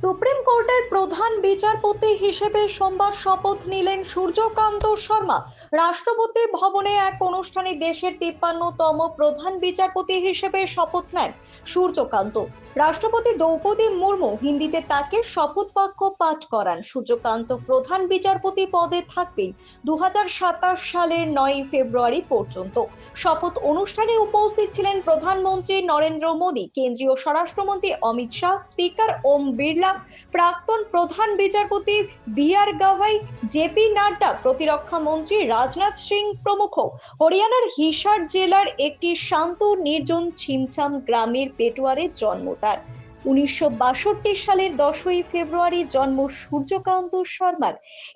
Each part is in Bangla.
সুপ্রিম কোর্টের প্রধান বিচারপতি হিসেবে সোমবার শপথ নিলেন সূর্যকান্ত শর্মা। রাষ্ট্রপতি ভবনে এক অনুষ্ঠানে দেশের তিপ্পান্নতম প্রধান বিচারপতি হিসেবে শপথ নেন সূর্যকান্ত। রাষ্ট্রপতি দ্রৌপদী মুর্মু হিন্দিতে তাকে শপথ বাক্য পাঠ করান। সূর্যকান্ত প্রধান বিচারপতি পদে থাকবেন দু হাজার সাতাশ সালের নয় ফেব্রুয়ারি পর্যন্ত। শপথ অনুষ্ঠানে উপস্থিত ছিলেন প্রধানমন্ত্রী নরেন্দ্র মোদী, কেন্দ্রীয় স্বরাষ্ট্রমন্ত্রী অমিত শাহ, স্পিকার ওম বিড়লা প্রাক্তন প্রধান বিচারপতি B R Gavai JP Nadda, প্রতিরক্ষা মন্ত্রী রাজনাথ সিং প্রমুখ। হরিয়ানার হিসার জেলার একটি শান্ত, নির্জন ছিমছাম গ্রামের পেটুয়ারে জন্ম তার। উনিশশো বাষট্টি সালের দশই ফেব্রুয়ারি জন্ম সূর্যকান্ত শর্মার।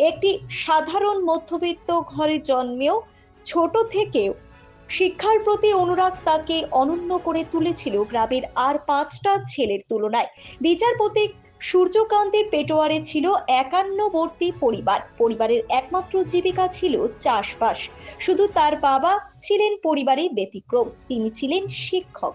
একটি সাধারণ মধ্যবিত্ত ঘরে জন্মেও ছোট থেকেও শিক্ষার প্রতি অনুরাগ তাকে অনন্য করে তুলেছিল গ্রামের আর পাঁচটা ছেলের তুলনায়। বিচারপতি সূর্যকান্তের পেটোয়ারে ছিল একান্নবর্তী পরিবার। পরিবারের একমাত্র জীবিকা ছিল চাষবাস। শুধু তার বাবা ছিলেন পরিবারে ব্যতিক্রম, তিনি ছিলেন শিক্ষক।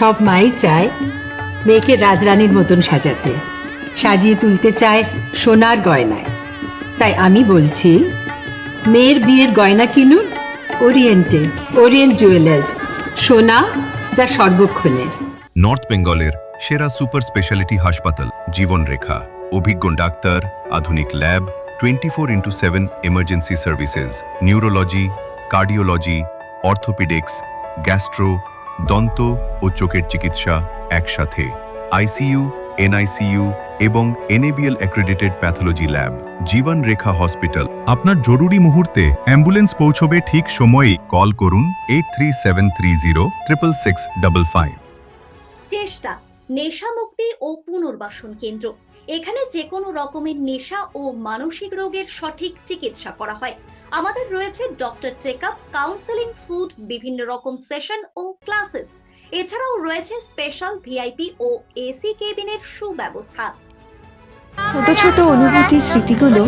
সব মাই চায় মেয়েকে রাজরানীর মতন সাজাতে, সাজিয়ে তুলতে চায় সোনার গয়নায়। তাই আমি বলছি, মেয়ের বিয়ের গয়না কিনুন, ওরিয়েন্টে, ওরিয়েন্ট জুয়েলার্স, সোনা যা সর্বক্ষণের। নর্থ বেঙ্গলের সেরা সুপার স্পেশালিটি হাসপাতাল, জীবনরেখা, অভিজ্ঞ ডাক্তার, আধুনিক lab, twenty four into seven emergency services, neurology, cardiology, orthopaedics, gastro দন্ত ও চোখের চিকিৎসা একসাথে, আইসিইউ, এনআইসিইউ এবং NABL accredited pathology lab, Jiban Rekha hospital. আপনার জরুরি মুহূর্তে অ্যাম্বুলেন্স পৌঁছবে ঠিক সময়েই কল করুন eight three seven three zero triple six double five চেষ্টা নেশা মুক্তি ও পুনর্বাসন কেন্দ্র। এখানে যে কোনো রকমের নেশা ও মানসিক রোগের সঠিক চিকিৎসা করা হয়। আমাদের রয়েছে doctor check up counselling food বিভিন্ন রকম সেশন ও ক্লাসেস এছাড়াও রয়েছে স্পেশাল ভিআইপি ও এসি কেবিনের সুব্যবস্থা। ছোট ছোট অনুভূতি স্মৃতিগুলো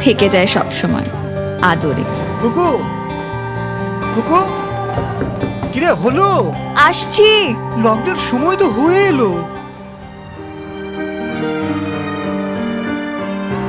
থেকে যায় সব সময় আদরে। কুকু! কুকু! কিরে হলো? আসছি। লকডাউন সময় তো হয়ে এলো।